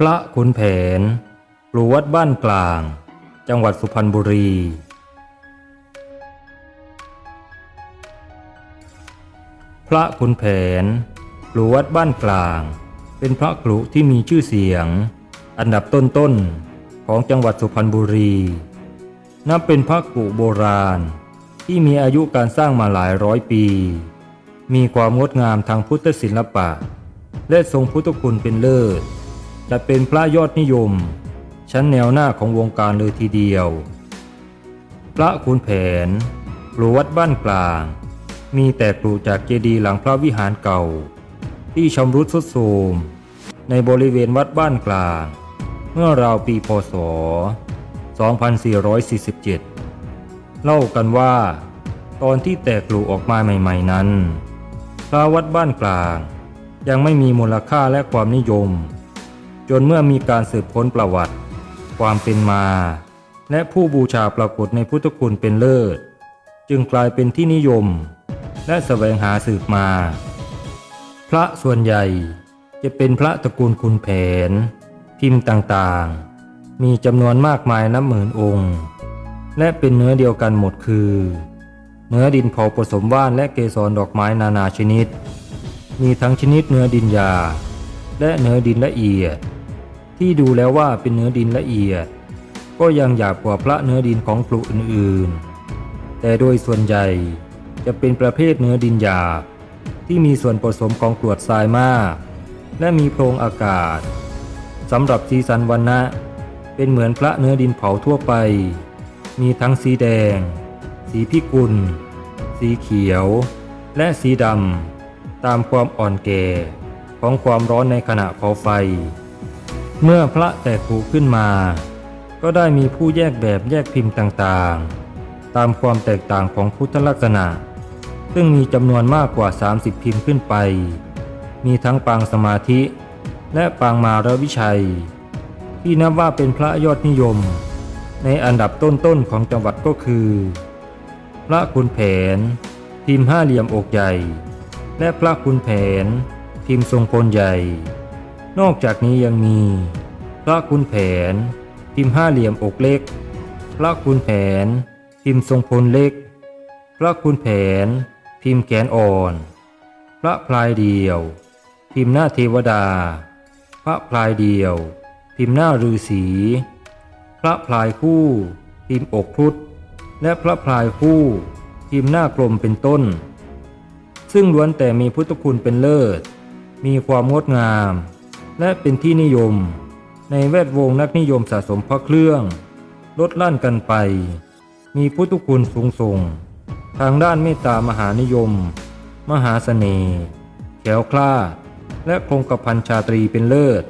พระขุนแผนปลูวัดบ้านกลาง จังหวัดสุพรรณบุรี พระขุนแผนปลูวัดบ้านกลาง เป็นพระครุที่มีชื่อเสียง อันดับต้นๆของจังหวัดสุพรรณบุรี นับเป็นพระกรุโบราณที่มีอายุการสร้างมาหลายร้อยปี มีความงดงามทางพุทธศิลปะ และทรงพุทธคุณเป็นเลิศ จะเป็นพระยอดนิยม ชั้นแนวหน้าของวงการเลยทีเดียว พระขุนแผนปลูวัดบ้านกลาง มีแต่ปลูจากเจดีย์หลังพระวิหารเก่า ที่ชำรุดทรุดโทรมในบริเวณวัดบ้านกลาง เมื่อราวปีพศ 2447 เล่ากันว่า ตอนที่แตกปลูออกมาใหม่ๆนั้น พระวัดบ้านกลางยังไม่มีมูลค่าและความนิยม จนเมื่อมีการสืบค้นประวัติ ความเป็นมา และผู้บูชาปรากฏในพุทธคุณเป็นเลิศ จึงกลายเป็นที่นิยม และแสวงหาสืบมา พระส่วนใหญ่จะเป็นพระตระกูลคุณแผน พิมพ์ต่างๆ มีจำนวนมากมายนับหมื่นองค์ และเป็นเนื้อเดียวกันหมดคือ เนื้อดินเผาผสมว่านและเกสรดอกไม้นานาชนิด มีทั้งชนิดเนื้อดินยาและเนื้อดินละเอียด ที่ดูแล้วว่าเป็นเนื้อดินละเอียด ก็ยังหยาบกว่าพระเนื้อดินของปลุอื่นๆ แต่โดยส่วนใหญ่จะเป็นประเภทเนื้อดินหยาบ ที่มีส่วนผสมของกรวดทรายมาก และมีโพรงอากาศสำหรับสีสันวันนะเป็นเหมือนพระเนื้อดินเผาทั่วไป มีทั้งสีแดง สีพิกุล สีเขียว และสีดำตามความอ่อนแก่ของความร้อนในขณะเผาไฟ เมื่อพระแตกผูขึ้นมา ก็ได้มีผู้แยกแบบแยกพิมพ์ต่างๆ ตามความแตกต่างของพุทธลักษณะ ซึ่งมีจำนวนมากกว่า 30 พิมพ์ขึ้นไป มีทั้งปางสมาธิ และปางมารวิชัย ที่นับว่าเป็นพระยอดนิยม ในอันดับต้นๆของจังหวัดก็คือ พระคุณแผน พิมพ์ห้าเหลี่ยมอกใหญ่ และพระคุณแผน พิมพ์ทรงพลใหญ่ นอกจากนี้ยังมี พระคุณแผน พิมพ์ห้าเหลี่ยมอกเล็ก พระคุณแผน พิมพ์ทรงพลเล็ก พระคุณแผน พิมพ์แขนอ่อน พระพลายเดียว พิมพ์หน้าเทวดา พระพลายเดียว พิมพ์หน้าฤาษีพระพลายคู่ พิมพ์อกพุทธและพระพลายคู่พิมพ์หน้ากลมเป็นต้น ซึ่งล้วนแต่มีพุทธคุณเป็นเลิศ มีความงดงาม และเป็นที่นิยม ในแวดวงนักนิยมสะสมพระเครื่อง ลดลั่นกันไป มีพุทธคุณสูงส่ง ทางด้านเมตตามหานิยม มหาเสน่ห์แขวคล้า และคงกระพันชาตรีเป็นเลิศ